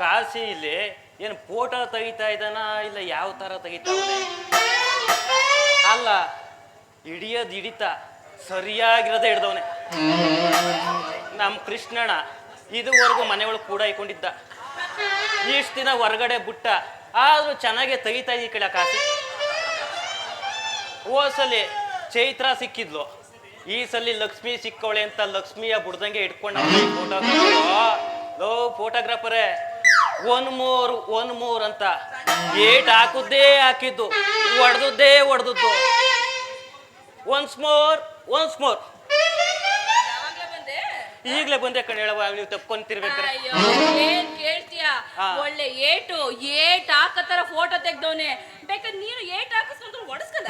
ಕಾಸಿ ಇಲ್ಲಿ ಏನು ಫೋಟೋ ತೆಗಿತಾ ಇದ್ದಾನ, ಇಲ್ಲ ಯಾವ ಥರ ತೆಗಿತಾವನೆ ಅಲ್ಲ, ಹಿಡಿಯೋದು ಹಿಡಿತ ಸರಿಯಾಗಿರೋದೇ ಹಿಡ್ದವನೆ. ನಮ್ಮ ಕೃಷ್ಣಣ್ಣ ಇದುವರೆಗೂ ಮನೆ ಒಳಗೆ ಕೂಡ ಇಟ್ಕೊಂಡಿದ್ದ ಇಷ್ಟು ದಿನ ಹೊರಗಡೆ ಬಿಟ್ಟ, ಆದರೂ ಚೆನ್ನಾಗೆ ತೆಗಿತಾ ಇದ್ದೀವಿ ಕಡೆ ಕಾಸಿ. ಓಸಲಿ ಚೈತ್ರ ಸಿಕ್ಕಿದ್ಲು. ಈ ಸಲ ಲಕ್ಷ್ಮಿ ಸಿಕ್ಕವಳೆ ಅಂತ ಲಕ್ಷ್ಮಿಯ ಬುಡ್ದಂಗೆ ಇಟ್ಕೊಂಡು ಫೋಟೋಗ್ರಾಫರ್ ಲೋ ಫೋಟೋಗ್ರಾಫರೇ ಒನ್ ಮೋರ್ ಒನ್ ಮೋರ್ ಅಂತ. ಏಟ್ ಹಾಕುದ್ದೇ ಹಾಕಿದ್ದು ಹೊಡೆದದ್ದೇ ಹೊಡೆದದ್ದು ಒನ್ಸ್ ಮೋರ್ ಒನ್ಸ್ ಮೋರ್ ಈಗ್ಲೇ ಬಂದೆ ಕಣ್ ಹೇಳುವ ನೀವು ತಪ್ಕೊಂತಿರ್ಬೇಕಾರೆ. ಅಯ್ಯೋ ಏನ್ ಕೇಳ್ತೀಯ. ಒಳ್ಳೆ ಏಟು ಏಟ್ ಹಾಕತರ ಫೋಟೋ ತೆಗ್ದವನೆ. ಬೇಕಾದ್ರೆ ನೀನು ಏಟ್ ಹಾಕಿಸ್ಕೊಂಡ್ರು ಒಡಸ್ಕಲ್ಲ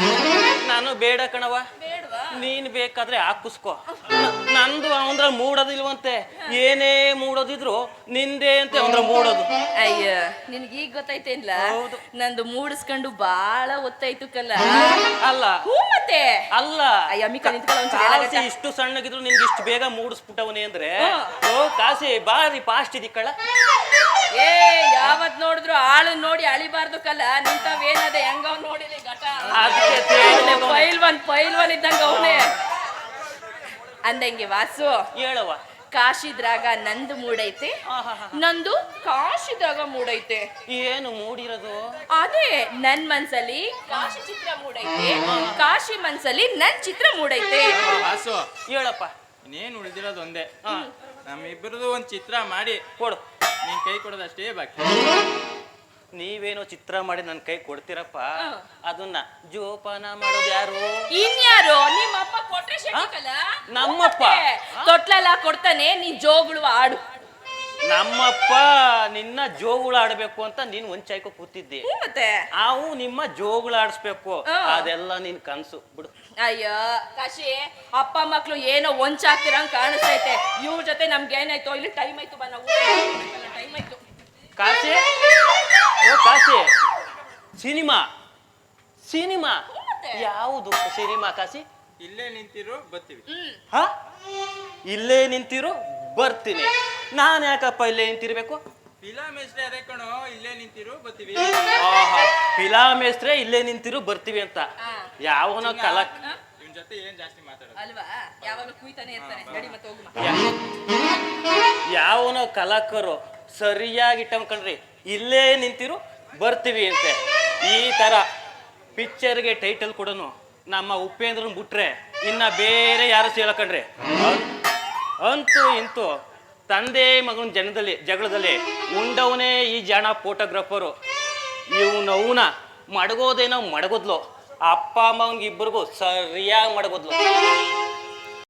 ನಾನು ಬೇಡ ಕಣವ ಬೇಡವಾ? ನೀನ್ ಬೇಕಾದ್ರೆ ಹಾಕಿಸ್ಕೊ. ನಂದು ಅವಂದ್ರ ಮೂಡೋದಿಲ್ವಂತೆ. ಏನೇ ಮೂಡೋದಿದ್ರು ನಿಂದೆ ಅಂತ ಅವಂದ್ರ ಮೂಡೋದು. ಅಯ್ಯ ನಿನ್ಗೆ ಈಗ ಗೊತ್ತಾಯ್ತೇನ್ಲ? ಹೌದು. ನಂದು ಮೂಡಿಸ್ಕೊಂಡು ಬಾಳ ಒತ್ತಾಯ್ತು ಕಲ್ಲ. ಅಲ್ಲ. ಹೂ ಮತ್ತೆ? ಅಲ್ಲ. ಅಯ್ಯ, ಅಮ್ಮಿ ಕಾಸಿ? ಇಷ್ಟು ಸಣ್ಣಗಿದ್ರು ನಿನ್ಗೆ ಇಷ್ಟು ಬೇಗ ಮೂಡಿಸ್ಬಿಟ್ಟವನೇ ಅಂದ್ರೆ ಓ ಕಾಸಿ ಬಾರಿ ಪಾಸ್ಟ್ ಇದಿಕ್ಕಳ ಏ ಯಾವತ್ ನೋಡಿದ್ರು ಆಳು ನೋಡಿ ಅಳಿಬಾರ್ದು ಕಲ್ಲ. ನಿಂತಾವೇನದೆ ಹೆಂಗ ನೋಡಿಲಿ ಘಟ? ಹೋಗವ್ನೆ. ಪೈಲ್ವನ್ ಪೈಲ್ವನ್ ಇದ್ದಂಗ ಅವನೇ. ಅಂದಂಗೆ ವಾಸು ಹೇಳುವ. ಕಾಶಿದ್ರಾಗ ನಂದು ಮೂಡೈತೆ ಆಹಾಹಾ. ನಂದು ಕಾಶಿದಾಗ ಮೂಡೈತೆ. ಏನು ಮೂಡಿರೋದು? ಅದೇ ನನ್ ಮನ್ಸಲ್ಲಿ ಕಾಶಿ ಚಿತ್ರ ಮೂಡೈತೆ ಕಾಶಿ ಮನ್ಸಲ್ಲಿ ನನ್ ಚಿತ್ರ ಮೂಡೈತೆ. ವಾಸು. ಹೇಳಪ್ಪ. ಇನ್ನೇನು ಉಳಿದಿರೋದು ಒಂದೇ. ಹಾ. ನಮ್ಮಿಬ್ಬರದು ಒಂದು ಚಿತ್ರ ಮಾಡಿ ಕೊಡು. ನೀನ್ ಕೈ ಕೊಡೋದಷ್ಟೇ ಬಾಕಿ. ನೀವೇನೋ ಚಿತ್ರ ಮಾಡಿ ನನ್ನ ಕೈ ಕೊಡ್ತೀರಪ್ಪ. ಅದನ್ನ ಜೋಪಾನ ಮಾಡೋದು ಯಾರು? ಇನ್ಯಾರು? ನಿಮ್ಮಪ್ಪ ಕೊಟ್ರೆ ಶೆಟ್ಟಿಕಲ್ಲ ನಮ್ಮಪ್ಪ? ತೊಟ್ಲೆಲ್ಲ ಕೊಡ್ತಾನೆ ನೀ ಜೋಗುಳು ಆಡು. ನಮ್ಮಪ್ಪ ನಿನ್ನ ಜೋಗುಳ ಆಡ್ಬೇಕು ಅಂತ ನೀನ್ ಒಂಚಾಯ್ಕೋ ಕೂತಿದ್ದೆ. ಮತ್ತೆ. ಅವು ನಿಮ್ಮ ಜೋಗುಳ ಆಡಿಸ್ಬೇಕು. ಹಾ. ಅದೆಲ್ಲ ನಿನ್ ಕನ್ಸು. ಬಿಡು. ಅಯ್ಯೋ ಕಾಶಿ ಅಪ್ಪ ಮಕ್ಳು ಏನೋ ಒಂಚಾಕ್ತಿರ ಕಾಣಿಸ್ತೈತೆ. ಇವ್ರ ಜೊತೆ ನಮ್ಗೆ ಏನಾಯ್ತು? ಇಲ್ಲಿ ಟೈಮ್ ಆಯ್ತು ಬನ್ನ ನಾವು. ಟೈಮ್ ಆಯ್ತು ಕಾಸಿ ಸಿನಿಮಾ ಸಿನಿಮಾ ಯಾವುದು ಸಿನಿಮಾ ಕಾಸಿ ಇಲ್ಲೇ ನಿಂತಿರು ಬರ್ತೀವಿ. ಹ? ಇಲ್ಲೇ ನಿಂತಿರು ಬರ್ತೀನಿ. ನಾನು ಯಾಕಪ್ಪ ಇಲ್ಲೇ ನಿಂತಿರ್ಬೇಕು? ಫಿಲಾಮೇಸ್ತ್ರೆ ಅದೇ ಕಣೋ ಇಲ್ಲೇ ನಿಂತಿರು ಬರ್ತೀವಿ. ಆಹಾ ಫಿಲಾ ಮೇಸ್ತ್ರೆ ಇಲ್ಲೇ ನಿಂತಿರು ಬರ್ತೀವಿ ಅಂತ. ಯಾವನ ಯಾವನೋ ಕಲಾ ಇವನ್ ಜೊತೆ ಏನ್ ಜಾಸ್ತಿ ಮಾತಾಡೋದು? ಅಲ್ವಾ? ಯಾವಾಗಲೂ ಕುಯ್ತಾನೆ ಇರ್ತಾನೆ. ನಡಿ ಮತ್ತೆ ಹೋಗುಮ. ಯಾವನೋ ಕಲಾಕರು ಸರಿಯಾಗಿ ಇಟ್ಟಂಕಣ್ರಿ ಇಲ್ಲೇ ನಿಂತಿರು ಬರ್ತೀವಿ ಅಂತೆ. ಈ ತರ ಪಿಕ್ಚರ್ಗೆ ಟೈಟಲ್ ಕೂಡ ನಮ್ಮ ಉಪೇಂದ್ರನ್ ಬಿಟ್ರೆ ಇನ್ನ ಬೇರೆ ಯಾರು ಸೇಳಕಣ್ರಿ ಅಂತೂ ಇಂತೂ ತಂದೆ ಮಗನ ಜನದಲ್ಲಿ, ಜಗಳದಲ್ಲಿ ಉಂಡವನೇ ಈ ಜಾಣ ಫೋಟೋಗ್ರಾಫರು ಇವನವನ ಮಡಗೋದೇನೋ ಮಡಗೋದ್ಲು. ಅಪ್ಪ ಇಬ್ಬರಿಗೂ ಸರಿಯಾಗಿ ಮಡಗೋದ್ಲು.